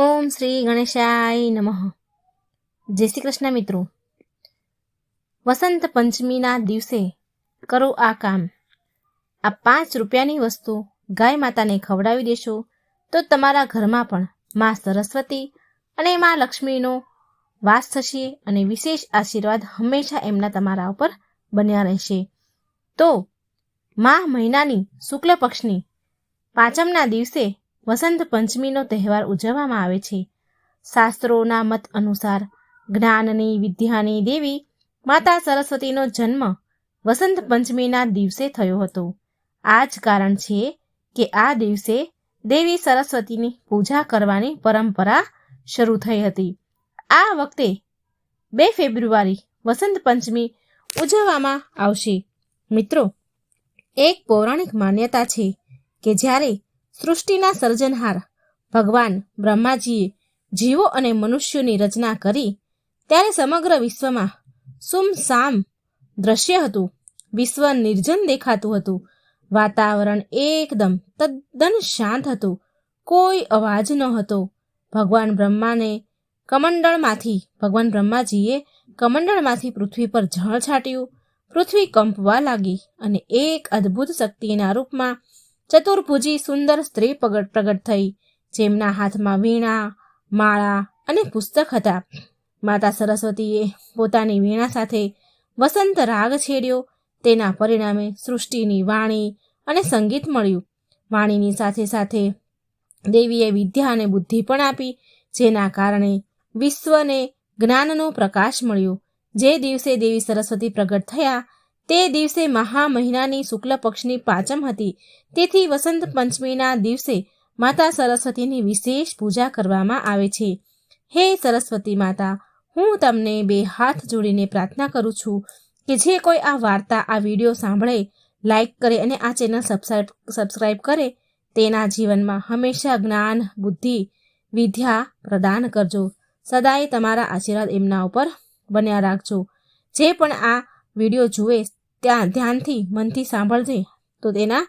ઓમ શ્રી ગણેશાય નમઃ. જય શ્રી કૃષ્ણ મિત્રો. વસંત પંચમીના દિવસે કરો આ કામ. આ પાંચ રૂપિયાની વસ્તુ ગાય માતાને ખવડાવી દેશો તો તમારા ઘરમાં પણ મા સરસ્વતી અને મા લક્ષ્મીનો વાસ થશે અને વિશેષ આશીર્વાદ હંમેશા એમના તમારા ઉપર બન્યા રહેશે. તો મા મહિનાની શુક્લ પક્ષની પાંચમના દિવસે વસંત પંચમીનો તહેવાર ઉજવવામાં આવે છે. શાસ્ત્રોના મત અનુસાર જ્ઞાનની વિદ્યાની દેવી માતા સરસ્વતીનો જન્મ વસંત પંચમીના દિવસે થયો હતો. આ જ કારણ છે કે આ દિવસે દેવી સરસ્વતીની પૂજા કરવાની પરંપરા શરૂ થઈ હતી. આ વખતે બે ફેબ્રુઆરી વસંત પંચમી ઉજવવામાં આવશે. મિત્રો, એક પૌરાણિક માન્યતા છે કે જ્યારે સૃષ્ટિના સર્જનહાર ભગવાન બ્રહ્માજીએ જીવો અને મનુષ્યોની રચના કરી ત્યારે સમગ્ર વિશ્વમાં સુમસામ દ્રશ્ય હતું. વિશ્વ નિર્જન દેખાતું હતું. વાતાવરણ એકદમ તદ્દન શાંત હતું. કોઈ અવાજ ન હતો. ભગવાન બ્રહ્માને કમંડળમાંથી, ભગવાન બ્રહ્માજીએ કમંડળમાંથી પૃથ્વી પર જળ છાટ્યું. પૃથ્વી કંપવા લાગી અને એક અદ્ભુત શક્તિના રૂપમાં ચતુર્ભુજી સુંદર સ્ત્રી પ્રગટ પ્રગટ થઈ. જેમના હાથમાં વીણા, માળા અને પુસ્તક હતા. માતા સરસ્વતીએ પોતાની વીણા સાથે વસંત રાગ છેડ્યો. તેના પરિણામે સૃષ્ટિની વાણી અને સંગીત મળ્યું. વાણીની સાથે સાથે દેવીએ વિદ્યા અને બુદ્ધિ પણ આપી, જેના કારણે વિશ્વને જ્ઞાનનો પ્રકાશ મળ્યો. જે દિવસે દેવી સરસ્વતી પ્રગટ થયા તે દિવસે મહા મહિનાની શુક્લ પક્ષની પાંચમ હતી. તેથી વસંત પંચમીના દિવસે માતા સરસ્વતીની વિશેષ પૂજા કરવામાં આવે છે. હે સરસ્વતી માતા, હું તમને બે હાથ જોડીને પ્રાર્થના કરું છું કે જે કોઈ આ વાર્તા, આ વીડિયો સાંભળે, લાઈક કરે અને આ ચેનલ સબસ્ક્રાઈબ સબસ્ક્રાઈબ કરે, તેના જીવનમાં હંમેશા જ્ઞાન, બુદ્ધિ, વિદ્યા પ્રદાન કરજો. સદાય તમારા આશીર્વાદ એમના ઉપર બન્યા રાખજો. જે પણ આ વીડિયો જુએ ત્યાં ધ્યાનથી, મનથી સાંભળજે, તો તેના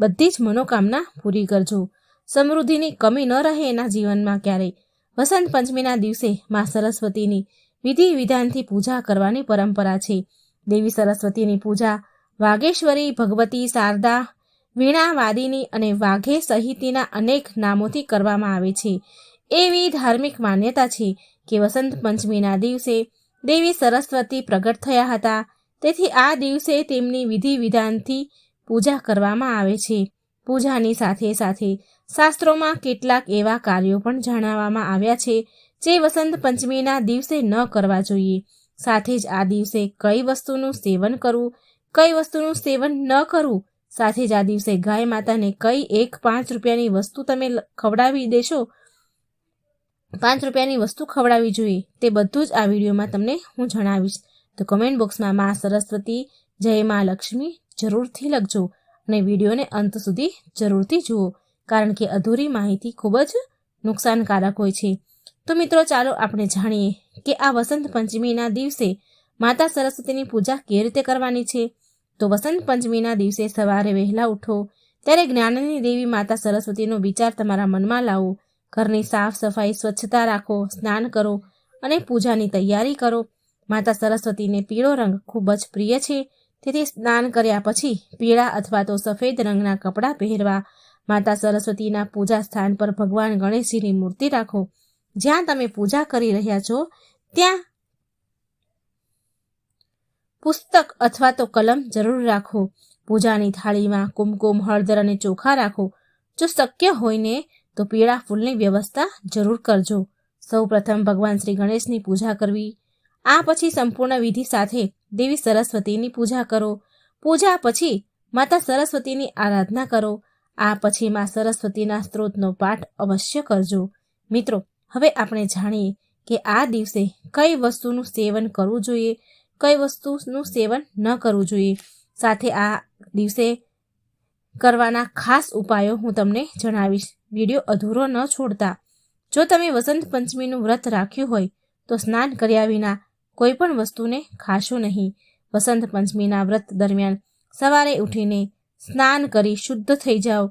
બધી જ મનોકામના પૂરી કરજો. સમૃદ્ધિની કમી ન રહે એના જીવનમાં ક્યારેય. વસંત પંચમીના દિવસે મા સરસ્વતીની વિધિ વિધાનથી પૂજા કરવાની પરંપરા છે. દેવી સરસ્વતીની પૂજા વાઘેશ્વરી, ભગવતી, શારદા, વીણાવાદિની અને વાઘે સહિતના અનેક નામોથી કરવામાં આવે છે. એવી ધાર્મિક માન્યતા છે કે વસંત પંચમીના દિવસે દેવી સરસ્વતી પ્રગટ થયા હતા. તેથી આ દિવસે તેમની વિધિ વિધાનથી પૂજા કરવામાં આવે છે. પૂજાની સાથે સાથે શાસ્ત્રોમાં કેટલાક એવા કાર્યો પણ જણાવવામાં આવ્યા છે જે વસંત પંચમીના દિવસે ન કરવા જોઈએ. સાથે જ આ દિવસે કઈ વસ્તુનું સેવન કરવું, કઈ વસ્તુનું સેવન ન કરવું, સાથે જ આ દિવસે ગાય માતાને કઈ એક પાંચ રૂપિયાની વસ્તુ તમે ખવડાવી દેશો? પાંચ રૂપિયાની વસ્તુ ખવડાવી જોઈએ તે બધું જ આ વિડીયોમાં તમને હું જણાવીશ. તો કમેન્ટ બોક્સમાં મા સરસ્વતી, જય મા લક્ષ્મી જરૂરથી લખજો અને વિડીયોને અંત સુધી જરૂરથી જુઓ. કારણ કે અધૂરી માહિતી ખૂબ જ નુકસાનકારક હોય છે. તો મિત્રો ચાલો આપણે જાણીએ કે આ વસંત પંચમીના દિવસે માતા સરસ્વતીની પૂજા કેવી રીતે કરવાની છે? તો વસંત પંચમીના દિવસે સવારે વહેલા ઉઠો, ત્યારે જ્ઞાનની દેવી માતા સરસ્વતીનો વિચાર તમારા મનમાં લાવો. ઘરની સાફ સફાઈ સ્વચ્છતા રાખો, સ્નાન કરો અને પૂજાની તૈયારી કરો. માતા સરસ્વતીને પીળો રંગ ખૂબ જ પ્રિય છે. તેથી સ્નાન કર્યા પછી પીળા અથવા તો સફેદ રંગના કપડાં પહેરવા, માતા સરસ્વતીના પૂજા સ્થાન પર ભગવાન ગણેશજીની મૂર્તિ રાખો. જ્યાં તમે પૂજા કરી રહ્યા છો, ત્યાં પુસ્તક અથવા તો કલમ જરૂર રાખો. પૂજાની થાળીમાં કુમકુમ, હળદર અને ચોખા રાખો. જો શક્ય હોય ને, તો પીળા ફૂલની વ્યવસ્થા જરૂર કરજો. સૌ પ્રથમ ભગવાન શ્રી ગણેશની પૂજા કરવી આ પછી સંપૂર્ણ વિધિ સાથે દેવી સરસ્વતીની પૂજા કરો. પૂજા પછી માતા સરસ્વતીની આરાધના કરો. આ પછી માં સરસ્વતીના સ્ત્રોતનો પાઠ અવશ્ય કરજો. મિત્રો, હવે આપણે જાણીએ કે આ દિવસે કઈ વસ્તુનું સેવન કરવું જોઈએ, કઈ વસ્તુનું સેવન ન કરવું જોઈએ. સાથે આ દિવસે કરવાના ખાસ ઉપાયો હું તમને જણાવીશ. વીડિયો અધૂરો ન છોડતા. જો તમે વસંત પંચમીનું વ્રત રાખ્યું હોય, તો સ્નાન કર્યા વિના કોઈ પણ વસ્તુને ખાશો નહીં. વસંત પંચમીના વ્રત દરમિયાન સવારે ઉઠીને સ્નાન કરી શુદ્ધ થઈ જાઓ.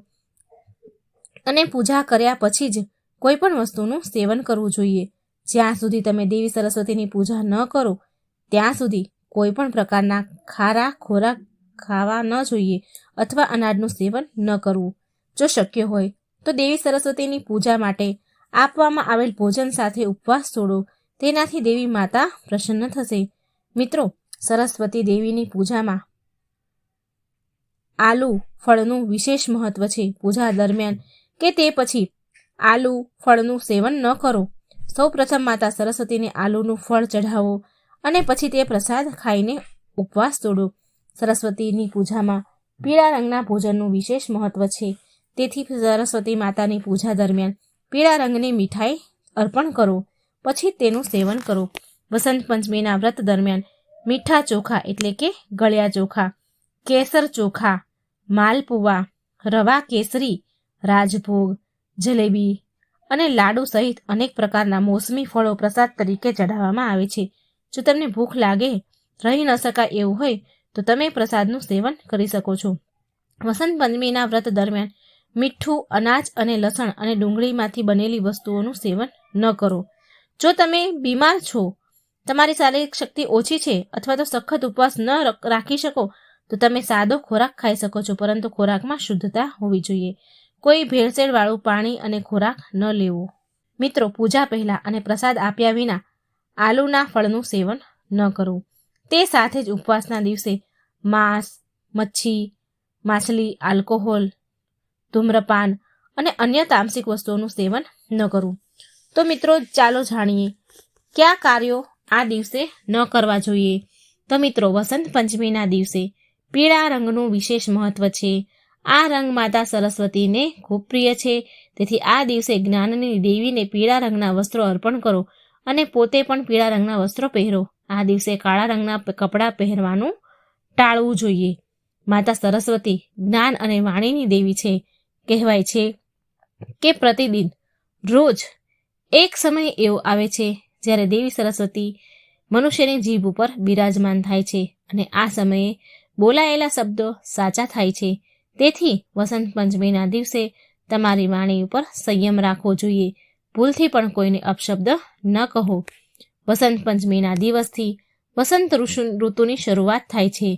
અને પૂજા કર્યા પછી જ કોઈ પણ વસ્તુનું સેવન કરવું જોઈએ. જ્યાં સુધી તમે દેવી સરસ્વતીની પૂજા ન કરો, ત્યાં સુધી કોઈ પણ પ્રકારના ખારા ખોરાક ખાવા ન જોઈએ અથવા અનાજનું સેવન ન કરવું. જો શક્ય હોય તો દેવી સરસ્વતીની પૂજા માટે આપવામાં આવેલ ભોજન સાથે ઉપવાસ છોડો. તેનાથી દેવી માતા પ્રસન્ન થશે. મિત્રો, સરસ્વતી દેવીની પૂજામાં આલુ ફળનું વિશેષ મહત્વ છે પૂજા દરમિયાન કે તે પછી આલુ ફળનું સેવન ન કરો. સૌ પ્રથમ માતા સરસ્વતીને આલુનું ફળ ચઢાવો અને પછી તે પ્રસાદ ખાઈને ઉપવાસ તોડો. સરસ્વતીની પૂજામાં પીળા રંગના ભોજનનું વિશેષ મહત્વ છે. તેથી સરસ્વતી માતાની પૂજા દરમિયાન પીળા રંગની મીઠાઈ અર્પણ કરો. પછી તેનું સેવન કરો. વસંત પંચમીના વ્રત દરમિયાન મીઠા ચોખા એટલે કે ગળ્યા ચોખા, કેસર ચોખા, માલપુવા, રવા કેસરી, રાજભોગ, જલેબી અને લાડુ સહિત અનેક પ્રકારના મોસમી ફળો પ્રસાદ તરીકે ચઢાવવામાં આવે છે. જો તમને ભૂખ લાગે, રહી ન શકાય એવું હોય, તો તમે પ્રસાદનું સેવન કરી શકો છો. વસંત પંચમીના વ્રત દરમિયાન મીઠું, અનાજ અને લસણ અને ડુંગળીમાંથી બનેલી વસ્તુઓનું સેવન ન કરો. જો તમે બીમાર છો, તમારી શારીરિક શક્તિ ઓછી છે અથવા તો સખત ઉપવાસ ન રાખી શકો, તો તમે સાદો ખોરાક ખાઈ શકો છો, પરંતુ ખોરાકમાં શુદ્ધતા હોવી જોઈએ. કોઈ ભેળસેળવાળું પાણી અને ખોરાક ન લેવો. મિત્રો, પૂજા પહેલાં અને પ્રસાદ આપ્યા વિના આલુના ફળનું સેવન ન કરવું. તે સાથે જ ઉપવાસના દિવસે માંસ, મચ્છી, માછલી, આલ્કોહોલ, ધૂમ્રપાન અને અન્ય તામસિક વસ્તુઓનું સેવન ન કરવું. તો મિત્રો, ચાલો જાણીએ. કયા કાર્યો આ દિવસે ન કરવા જોઈએ? તો મિત્રો, વસંત પંચમીના દિવસે પીળા રંગનું વિશેષ મહત્વ છે. આ રંગ માતા સરસ્વતીને ખૂબ પ્રિય છે. તેથી આ દિવસે જ્ઞાનની દેવીને પીળા રંગના વસ્ત્રો અર્પણ કરો અને પોતે પણ પીળા રંગના વસ્ત્રો પહેરો. આ દિવસે કાળા રંગના કપડાં પહેરવાનું ટાળવું જોઈએ. માતા સરસ્વતી જ્ઞાન અને વાણીની દેવી છે. કહેવાય છે કે પ્રતિદિન રોજ એક સમય એવો આવે છે જ્યારે દેવી સરસ્વતી મનુષ્યની જીભ ઉપર બિરાજમાન થાય છે અને આ સમયે બોલાયેલા શબ્દો સાચા થાય છે. તેથી વસંત પંચમીના દિવસે તમારી વાણી ઉપર સંયમ રાખવો જોઈએ. ભૂલથી પણ કોઈને અપશબ્દ ન કહો. વસંત પંચમીના દિવસથી વસંત ઋષુ ઋતુની શરૂઆત થાય છે.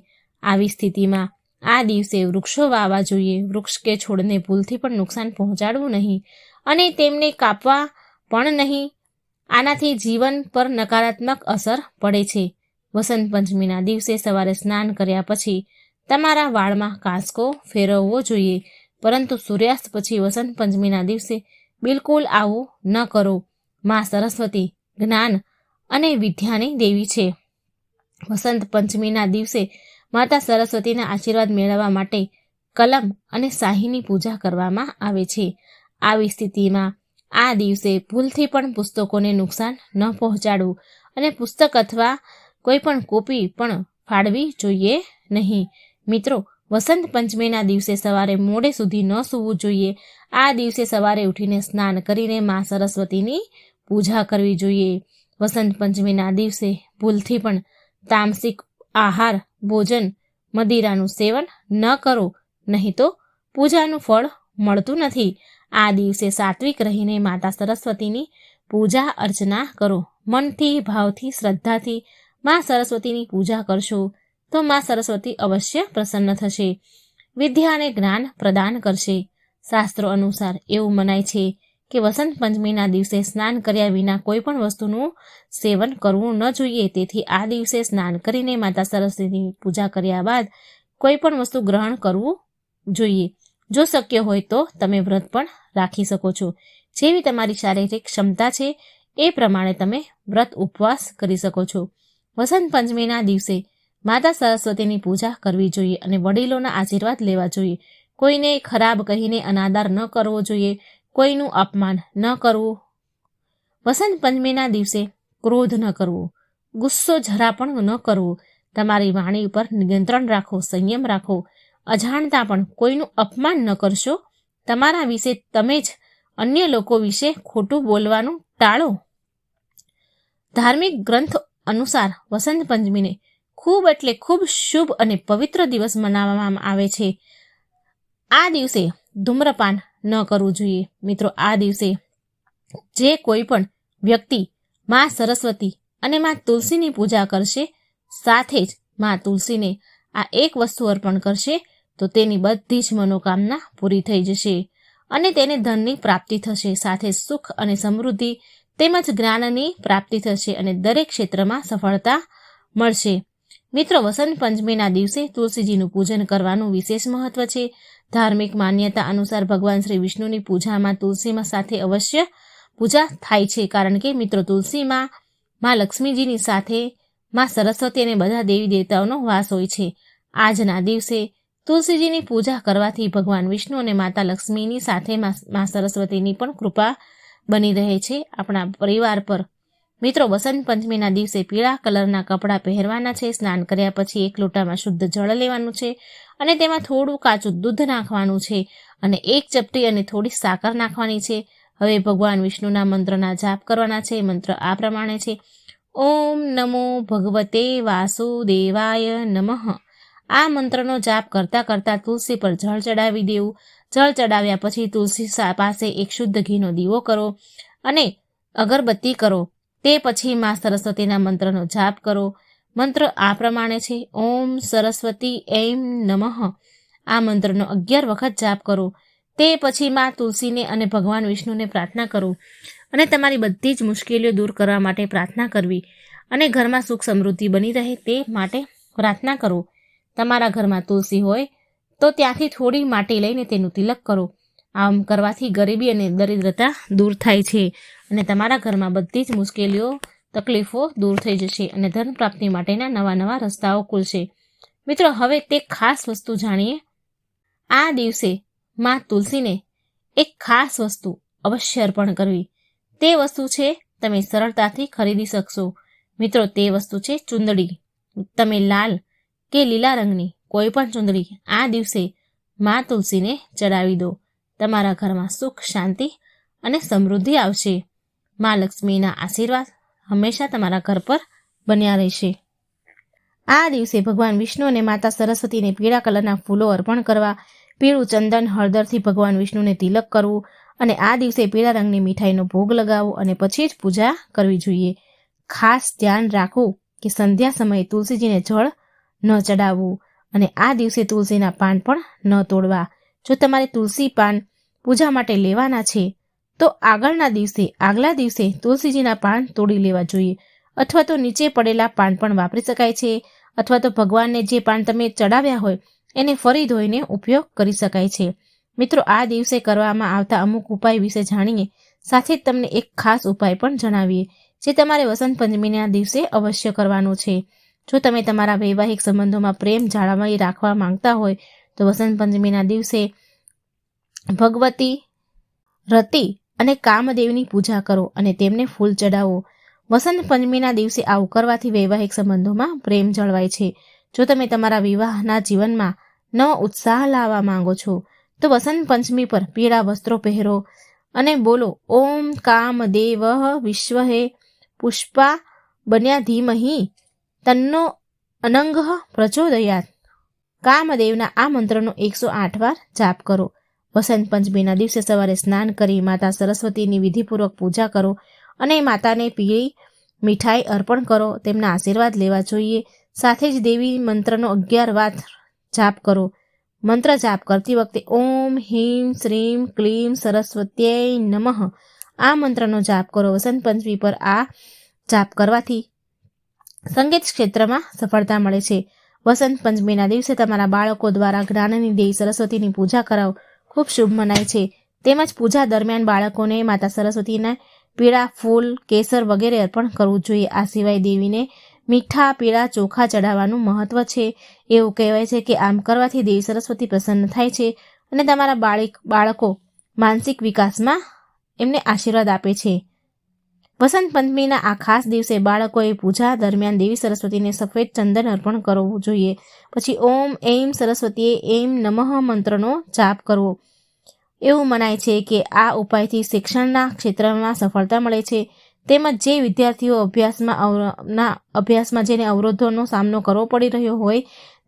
આવી સ્થિતિમાં આ દિવસે વૃક્ષો વાવવા જોઈએ. વૃક્ષ કે છોડને ભૂલથી પણ નુકસાન પહોંચાડવું નહીં અને તેમને કાપવા પણ નહીં, આનાથી જીવન પર નકારાત્મક અસર પડે છે. વસંત પંચમીના દિવસે સવારે સ્નાન કર્યા પછી તમારા વાળમાં કાંસકો ફેરવવો જોઈએ, પરંતુ સૂર્યાસ્ત પછી વસંત પંચમીના દિવસે બિલકુલ આવું ન કરો. માં સરસ્વતી જ્ઞાન અને વિદ્યાની દેવી છે. વસંત પંચમીના દિવસે માતા સરસ્વતીના આશીર્વાદ મેળવવા માટે કલમ અને શાહીની પૂજા કરવામાં આવે છે. આવી સ્થિતિમાં આ દિવસે ભૂલથી પણ પુસ્તકોને નુકસાન ન પહોંચાડવું અને પુસ્તક અથવા કોઈ પણ કોપી પણ ફાળવી જોઈએ નહીં. મિત્રો, વસંત પંચમીના દિવસે સવારે મોડે સુધી ન સૂવું જોઈએ. આ દિવસે સવારે ઉઠીને સ્નાન કરીને મા સરસ્વતીની પૂજા કરવી જોઈએ. વસંત પંચમીના દિવસે ભૂલથી પણ તામસિક આહાર, ભોજન, મદિરાનું સેવન ન કરો, નહીં તો પૂજાનું ફળ મળતું નથી. આ દિવસે સાત્વિક રહીને માતા સરસ્વતીની પૂજા અર્ચના કરો. મનથી, ભાવથી, શ્રદ્ધાથી મા સરસ્વતીની પૂજા કરશો તો મા સરસ્વતી અવશ્ય પ્રસન્ન થશે. વિદ્યા અને જ્ઞાન પ્રદાન કરશે. શાસ્ત્રો અનુસાર એવું મનાય છે કે વસંત પંચમીના દિવસે સ્નાન કર્યા વિના કોઈ પણ વસ્તુનું સેવન કરવું ન જોઈએ. તેથી આ દિવસે સ્નાન કરીને માતા સરસ્વતીની પૂજા કર્યા બાદ કોઈ પણ વસ્તુ ગ્રહણ કરવું જોઈએ. જો શક્ય હોય તો તમે વ્રત પણ રાખી શકો છો. જેવી તમારી શારીરિક ક્ષમતા છે, એ પ્રમાણે તમે વ્રત ઉપવાસ કરી શકો છો. વસંત પંચમીના દિવસે માતા સરસ્વતીની પૂજા કરવી જોઈએ અને વડીલોના આશીર્વાદ લેવા જોઈએ. કોઈને ખરાબ કહીને અનાદાર ન કરવો જોઈએ, કોઈનું અપમાન ન કરવું. વસંત પંચમીના દિવસે ક્રોધ ન કરવો, ગુસ્સો જરા પણ ન કરવો. તમારી વાણી ઉપર નિયંત્રણ રાખો, સંયમ રાખો. અજાણતા પણ કોઈનું અપમાન ન કરશો. તમારા વિશે તમે જ અન્ય લોકો વિશે ખોટું બોલવાનું ટાળો. ધાર્મિક ગ્રંથ અનુસાર વસંત પંચમીને ખૂબ એટલે ખૂબ શુભ અને પવિત્ર દિવસ મનાવવામાં આવે છે. આ દિવસે ધૂમ્રપાન ન કરવું જોઈએ. મિત્રો, આ દિવસે જે કોઈ પણ વ્યક્તિ માં સરસ્વતી અને માં તુલસીની પૂજા કરશે, સાથે જ માં તુલસીને આ એક વસ્તુ અર્પણ કરશે તો તેની બધી જ મનોકામના પૂરી થઈ જશે અને તેને ધનની પ્રાપ્તિ થશે, સાથે સુખ અને સમૃદ્ધિ તેમજ જ્ઞાનની પ્રાપ્તિ થશે અને દરેક ક્ષેત્રમાં સફળતા મળશે. મિત્રો, વસંત પંચમીના દિવસે તુલસીજીનું પૂજન કરવાનું વિશેષ મહત્વ છે. ધાર્મિક માન્યતા અનુસાર ભગવાન શ્રી વિષ્ણુની પૂજામાં તુલસીમાં સાથે અવશ્ય પૂજા થાય છે, કારણ કે મિત્રો, તુલસીમાં માં લક્ષ્મીજીની સાથે માં સરસ્વતી અને બધા દેવી દેવતાઓનો વાસ હોય છે. આજના દિવસે તુલસીજીની પૂજા કરવાથી ભગવાન વિષ્ણુ અને માતા લક્ષ્મીની સાથે મા સરસ્વતીની પણ કૃપા બની રહે છે. આપણા પરિવાર પર મિત્રો વસંત પંચમીના દિવસે પીળા કલરના કપડાં પહેરવાના છે. સ્નાન કર્યા પછી એક લોટામાં શુદ્ધ જળ લેવાનું છે અને તેમાં થોડું કાચું દૂધ નાખવાનું છે અને એક ચપટી અને થોડી સાકર નાખવાની છે. હવે ભગવાન વિષ્ણુના મંત્રના જાપ કરવાના છે. મંત્ર આ પ્રમાણે છે. ઓમ નમો ભગવતે વાસુદેવાય નમઃ. આ મંત્રનો જાપ કરતા કરતા તુલસી પર જળ ચડાવી દેવું. જળ ચડાવ્યા પછી તુલસી પાસે એક શુદ્ધ ઘીનો દીવો કરો અને અગરબત્તી કરો. તે પછી મા સરસ્વતીના મંત્રનો જાપ કરો. મંત્ર આ પ્રમાણે છે. ઓમ સરસ્વતી એમ નમઃ. આ મંત્રનો અગિયાર વખત જાપ કરો. તે પછી મા તુલસીને અને ભગવાન વિષ્ણુને પ્રાર્થના કરો અને તમારી બધી જ મુશ્કેલીઓ દૂર કરવા માટે પ્રાર્થના કરવી અને ઘરમાં સુખ સમૃદ્ધિ બની રહે તે માટે પ્રાર્થના કરો. તમારા ઘરમાં તુલસી હોય, તો ત્યાંથી થોડી માટી લઈને તેનું તિલક કરો. આમ કરવાથી ગરીબી અને દરિદ્રતા દૂર થાય છે અને તમારા ઘરમાં બધી જ મુશ્કેલીઓ, તકલીફો દૂર થઈ જશે અને ધન પ્રાપ્તિ માટેના નવા નવા રસ્તાઓ ખુલશે. મિત્રો, હવે તે ખાસ વસ્તુ જાણીએ. આ દિવસે માં તુલસીને એક ખાસ વસ્તુ અવશ્ય અર્પણ કરવી. તે વસ્તુ છે તમે સરળતાથી ખરીદી શકશો. મિત્રો, તે વસ્તુ છે ચુંદડી. તમે લાલ કે લીલા રંગની કોઈ પણ ચુંદડી આ દિવસે મા તુલસીને ચડાવી દો. તમારા ઘરમાં સુખ, શાંતિ અને સમૃદ્ધિ આવશે. મા લક્ષ્મીના આશીર્વાદ હંમેશા તમારા ઘર પર બન્યા રહેશે. આ દિવસે ભગવાન વિષ્ણુ અને માતા સરસ્વતીને પીળા કલરના ફૂલો અર્પણ કરવા, પીળું ચંદન હળદરથી ભગવાન વિષ્ણુને તિલક કરવું અને આ દિવસે પીળા રંગની મીઠાઈનો ભોગ લગાવવો અને પછી જ પૂજા કરવી જોઈએ. ખાસ ધ્યાન રાખવું કે સંધ્યા સમયે તુલસીજીને જળ ન ચડાવવું અને આ દિવસે તુલસીના પાન પણ ન તોડવા. જો તમારે તુલસી પાન પૂજા માટે લેવાના છે, તો આગળના દિવસે, આગલા દિવસે તુલસીજીના પાન તોડી લેવા જોઈએ. અથવા તો નીચે પડેલા પાન પણ વાપરી શકાય છે, અથવા તો ભગવાનને જે પાન તમે ચડાવ્યા હોય, એને ફરી ધોઈને ઉપયોગ કરી શકાય છે. મિત્રો, આ દિવસે કરવામાં આવતા અમુક ઉપાય વિશે જાણીએ સાથે જ તમને એક ખાસ ઉપાય પણ જણાવીએ, જે તમારે વસંત પંચમીના દિવસે અવશ્ય કરવાનો છે. જો તમે તમારા વૈવાહિક સંબંધોમાં પ્રેમ જાળવી રાખવા માંગતા હોય, તો વસંત પંચમીના દિવસે ભગવતી, રતિ અને કામદેવની પૂજા કરો અને તેમને ફૂલ ચડાવો વસંત પંચમીના દિવસે આવું કરવાથી વૈવાહિક સંબંધોમાં પ્રેમ જળવાય છે. જો તમે તમારા વિવાહના જીવનમાં નવો ઉત્સાહ લાવવા માંગો છો, તો વસંત પંચમી પર પીળા વસ્ત્રો પહેરો અને બોલો, ઓમ કામ દેવ વિશ્વ હે પુષ્પા બન્યા ધીમહી તન્નો અનંગ પ્રચોદયાત. કામદેવના આ મંત્રનો એકસો આઠ વાર જાપ કરો. વસંત પંચમીના દિવસે સવારે સ્નાન કરી માતા સરસ્વતીની વિધિપૂર્વક પૂજા કરો અને માતાને પીળી મીઠાઈ અર્પણ કરો. તેમના આશીર્વાદ લેવા જોઈએ. સાથે જ દેવી મંત્રનો અગિયાર વાત જાપ કરો. મંત્ર જાપ કરતી વખતે ઓમ હિમ શ્રીમ, ક્લીમ, સરસ્વત્યય નમઃ આ મંત્રનો જાપ કરો. વસંત પંચમી પર આ જાપ કરવાથી સંગીત ક્ષેત્રમાં સફળતા મળે છે. વસંત પંચમીના દિવસે તમારા બાળકો દ્વારા જ્ઞાનની દેવી સરસ્વતીની પૂજા કરાવ ખૂબ શુભ મનાય છે. તેમજ પૂજા દરમિયાન બાળકોને માતા સરસ્વતીના પીળા ફૂલ, કેસર વગેરે અર્પણ કરવું જોઈએ. આ સિવાય દેવીને મીઠા, પીળા ચોખા ચઢાવવાનું મહત્વ છે. એવું કહેવાય છે કે આમ કરવાથી દેવી સરસ્વતી પ્રસન્ન થાય છે અને તમારા બાળક, બાળકો માનસિક વિકાસમાં એમને આશીર્વાદ આપે છે. વસંત પંચમીના આ ખાસ દિવસે બાળકોએ પૂજા દરમિયાન દેવી સરસ્વતીને સફેદ ચંદન અર્પણ કરવું જોઈએ. પછી ઓમ એમ સરસ્વતીએ એમ નમઃ મંત્રનો જાપ કરવો. એવું મનાય છે કે આ ઉપાયથી શિક્ષણના ક્ષેત્રમાં સફળતા મળે છે. તેમજ જે વિદ્યાર્થીઓ અભ્યાસમાં ના, અભ્યાસમાં જેને અવરોધોનો સામનો કરવો પડી રહ્યો હોય,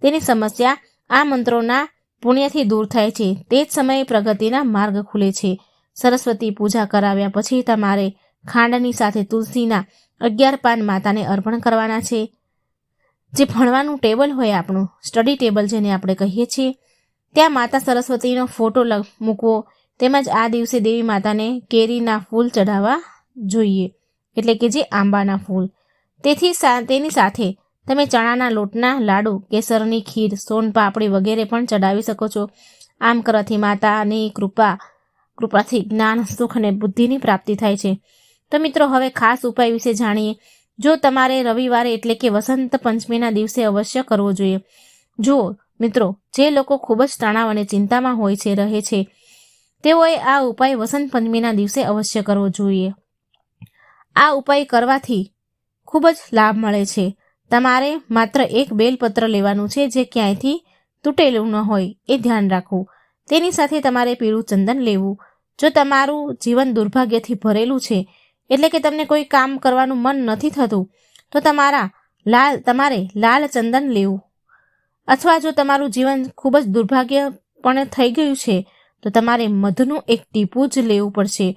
તેની સમસ્યા આ મંત્રોના પુણ્યથી દૂર થાય છે. તે જ સમયે પ્રગતિના માર્ગ ખુલે છે. સરસ્વતી પૂજા કરાવ્યા પછી તમારે ખાંડની સાથે તુલસીના અગિયાર પાન માતાને અર્પણ કરવાના છે. જે ભણવાનું ટેબલ હોય આપણું, સ્ટડી ટેબલ જેને આપણે કહીએ છીએ, ત્યાં માતા સરસ્વતીનો ફોટો મૂકવો. તેમજ આ દિવસે દેવી માતાને કેરીના ફૂલ ચઢાવવા જોઈએ. એટલે કે જે આંબાના ફૂલ. તેથી તેની સાથે તમે ચણાના લોટના લાડુ, કેસરની ખીર, સોન પાપડી વગેરે પણ ચડાવી શકો છો. આમ કરવાથી માતાની કૃપા, કૃપાથી જ્ઞાન, સુખ અને બુદ્ધિની પ્રાપ્તિ થાય છે. તો મિત્રો, હવે ખાસ ઉપાય વિશે જાણીએ. જો તમારે રવિવારે એટલે કે વસંત પંચમીના દિવસે અવશ્ય કરવો જોઈએ. જો મિત્રો, જે લોકો ખૂબ જ તણાવ અને ચિંતામાં હોય છે, રહે છે, તેઓએ આ ઉપાય વસંત પંચમીના દિવસે અવશ્ય કરવો જોઈએ. આ ઉપાય કરવાથી ખૂબ જ લાભ મળે છે. તમારે માત્ર એક બેલપત્ર લેવાનું છે, જે ક્યાંયથી તૂટેલું ન હોય, એ ધ્યાન રાખવું. તેની સાથે તમારે પીળું ચંદન લેવું. જો તમારું જીવન દુર્ભાગ્યથી ભરેલું છે એટલે કે તમને કોઈ કામ કરવાનું મન નથી થતું, તો તમારા લાલ, તમારે લાલ ચંદન લેવું. અથવા જો તમારું જીવન ખૂબ જ દુર્ભાગ્યપણે થઈ ગયું છે, તો તમારે મધનું એક ટીપું જ લેવું પડશે.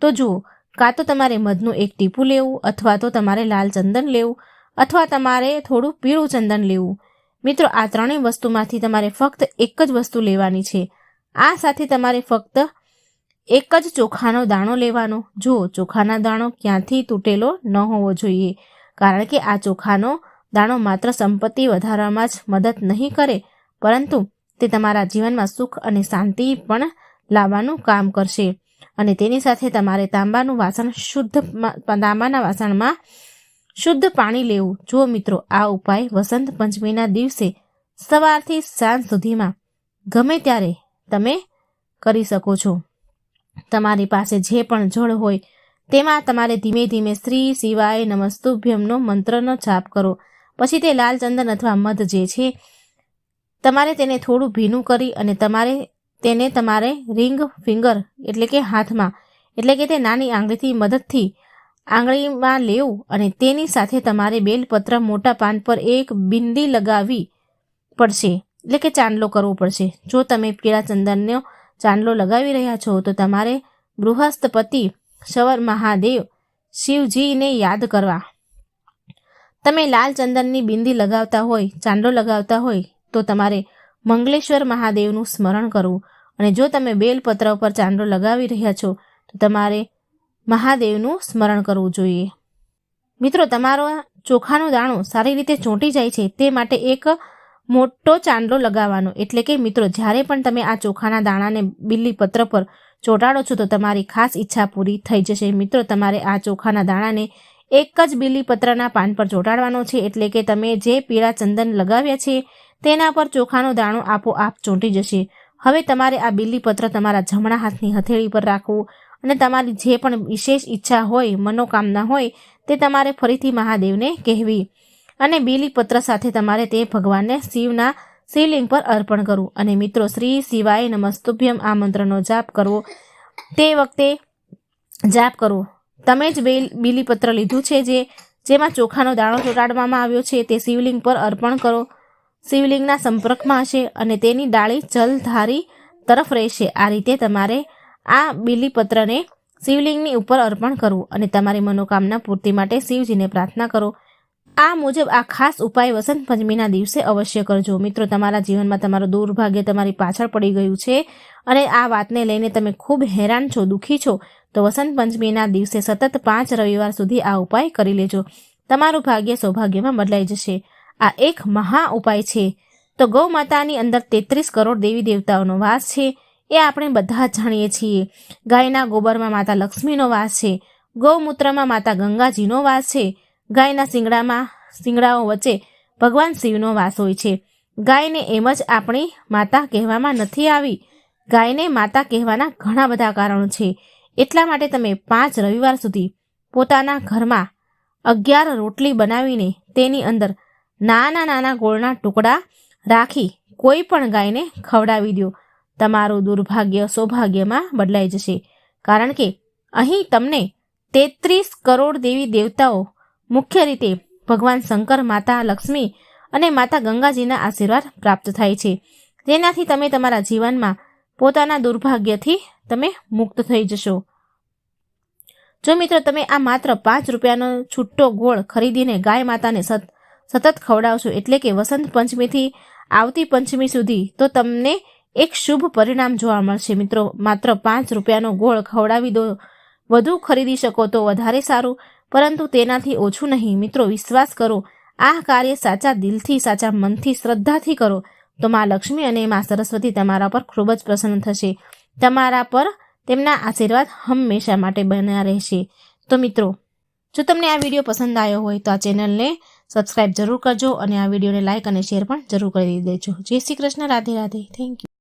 તો જુઓ, કાં તો તમારે મધનું એક ટીપું લેવું, અથવા તો તમારે લાલ ચંદન લેવું, અથવા તમારે થોડું પીળું ચંદન લેવું. મિત્રો, આ ત્રણેય વસ્તુમાંથી તમારે ફક્ત એક જ વસ્તુ લેવાની છે. આ સાથે તમારે ફક્ત એક જ ચોખાનો દાણો લેવાનો. જો ચોખાના દાણો ક્યાંથી તૂટેલો ન હોવો જોઈએ, કારણ કે આ ચોખાનો દાણો માત્ર સંપત્તિ વધારવામાં જ મદદ નહીં કરે, પરંતુ તે તમારા જીવનમાં સુખ અને શાંતિ પણ લાવવાનું કામ કરશે. અને તેની સાથે તમારે તાંબાનું વાસણ શુદ્ધ તાંબાના વાસણમાં શુદ્ધ પાણી લેવું. જો મિત્રો, આ ઉપાય વસંત પંચમીના દિવસે સવારથી સાંજ સુધીમાં ગમે ત્યારે તમે કરી શકો છો. તમારી પાસે જે પણ જળ હોય, તેમાં તમારે ધીમે ધીમે શ્રી શિવાય નમસ્તુભ્યમનો મંત્રનો જાપ કરો. પછી તે લાલ ચંદન અથવા મધ જે છે, તમારે તેને થોડું ભીનું કરી અને તમારે તેને તમારે રિંગ ફિંગર એટલે કે હાથમાં, એટલે કે તે નાની આંગળીથી મદદથી આંગળીમાં લેવું અને તેની સાથે તમારે બેલપત્ર મોટા પાન પર એક બિંદી લગાવી પડશે, એટલે કે ચાંદલો કરવો પડશે. જો તમે પીળા ચંદનનો ચાંદલો લગાવી રહ્યા છો, તો તમારે બૃહસ્પતિ શવર મહાદેવ શિવજીને યાદ કરવા. તમે લાલ ચંદનની બિંદી લગાવતા હોય, ચાંદલો લગાવતા હોય, તો તમારે મંગલેશ્વર મહાદેવનું સ્મરણ કરવું. અને જો તમે બેલપત્ર ઉપર ચાંદલો લગાવી રહ્યા છો, તો તમારે મહાદેવનું સ્મરણ કરવું જોઈએ. મિત્રો, તમારો ચોખાનો દાણો સારી રીતે ચોંટી જાય છે, તે માટે એક મોટો ચાંદલો લગાવવાનો. એટલે કે મિત્રો, જ્યારે પણ તમે આ ચોખાના દાણાને બિલ્લી પત્ર પર ચોંટાડો છો, તો તમારી ખાસ ઈચ્છા પૂરી થઈ જશે. મિત્રો, તમારે આ ચોખાના દાણાને એક જ બીલીપત્રના પાન પર ચોંટાડવાનો છે. એટલે કે તમે જે પીળા ચંદન લગાવ્યા છે, તેના પર ચોખાનો દાણો આપોઆપ ચોંટી જશે. હવે તમારે આ બીલીપત્ર તમારા જમણા હાથની હથેળી પર રાખવું અને તમારી જે પણ વિશેષ ઈચ્છા હોય, મનોકામના હોય, તે તમારે ફરીથી મહાદેવને કહેવી. અને બીલીપત્ર સાથે તમારે તે ભગવાનને શિવના શિવલિંગ પર અર્પણ કરવું. અને મિત્રો, શ્રી શિવાય નમસ્તુભ્યમ આ મંત્રનો જાપ કરવો. તે વખતે જાપ કરવો. તમે જ બેલ બીલીપત્ર લીધું છે જે, જેમાં ચોખાનો દાણો ચોટાડવામાં આવ્યો છે, તે શિવલિંગ પર અર્પણ કરો. શિવલિંગના સંપર્કમાં હશે અને તેની ડાળી જલધારી તરફ રહેશે. આ રીતે તમારે આ બીલીપત્રને શિવલિંગની ઉપર અર્પણ કરવું અને તમારી મનોકામના પૂર્તિ માટે શિવજીને પ્રાર્થના કરો. આ મુજબ આ ખાસ ઉપાય વસંત પંચમીના દિવસે અવશ્ય કરજો. મિત્રો, તમારા જીવનમાં તમારું દુર્ભાગ્ય તમારી પાછળ પડી ગયું છે અને આ વાતને લઈને તમે ખૂબ હેરાન છો, દુઃખી છો, તો વસંત પંચમીના દિવસે સતત પાંચ રવિવાર સુધી આ ઉપાય કરી લેજો. તમારું ભાગ્ય સૌભાગ્યમાં બદલાઈ જશે. આ એક મહા ઉપાય છે. તો ગૌ માતાની અંદર તેત્રીસ કરોડ દેવી દેવતાઓનો વાસ છે. એ આપણે બધા જ જાણીએ છીએ. ગાયના ગોબરમાં માતા લક્ષ્મીનો વાસ છે. ગૌમૂત્રમાં માતા ગંગાજીનો વાસ છે. ગાયના શિંગડામાં, શિંગડાઓ વચ્ચે ભગવાન શિવનો વાસ હોય છે. ગાયને એમ જ આપણી માતા કહેવામાં નથી આવી. ગાયને માતા કહેવાના ઘણા બધા કારણો છે. એટલા માટે તમે પાંચ રવિવાર સુધી પોતાના ઘરમાં અગિયાર રોટલી બનાવીને તેની અંદર નાના નાના ગોળના ટુકડા રાખી કોઈ પણ ગાયને ખવડાવી દો. તમારું દુર્ભાગ્ય સૌભાગ્યમાં બદલાઈ જશે. કારણ કે અહીં તમને તેત્રીસ કરોડ દેવી દેવતાઓ મુખ્ય રીતે ભગવાન શંકર, માતા, લક્ષ્મી અને માતા ગંગાજીના આશીર્વાદ પ્રાપ્ત થાય છે. તેનાથી તમે તમારા જીવનમાં પોતાના દુર્ભાગ્યથી તમે મુક્ત થઈ જશો. જો મિત્રો તમે આ માત્ર પાંચ રૂપિયાનો છૂટો ગોળ ખરીદીને ગાય માતાને સત, સતત ખવડાવશો એટલે કે વસંત પંચમીથી આવતી પંચમી સુધી, તો તમને એક શુભ પરિણામ જોવા મળશે. મિત્રો, માત્ર પાંચ રૂપિયાનો ગોળ ખવડાવી દો, વધુ ખરીદી શકો તો વધારે સારું. પરંતુ તેનાથી ઓછું નહીં. મિત્રો, વિશ્વાસ કરો. આ કાર્ય સાચા દિલથી, સાચા મનથી, શ્રદ્ધાથી કરો તો મા લક્ષ્મી અને મા સરસ્વતી તમારા પર ખૂબ જ પ્રસન્ન થશે. તમારા પર તેમના આશીર્વાદ હંમેશા માટે બન્યા રહેશે. તો મિત્રો, જો તમને આ વીડિયો પસંદ આવ્યો હોય તો આ ચેનલને સબસ્ક્રાઇબ જરૂર કરજો અને આ વિડીયોને લાઇક અને શેર પણ જરૂર કરી દેજો. જય શ્રી કૃષ્ણ. રાધે રાધે. Thank you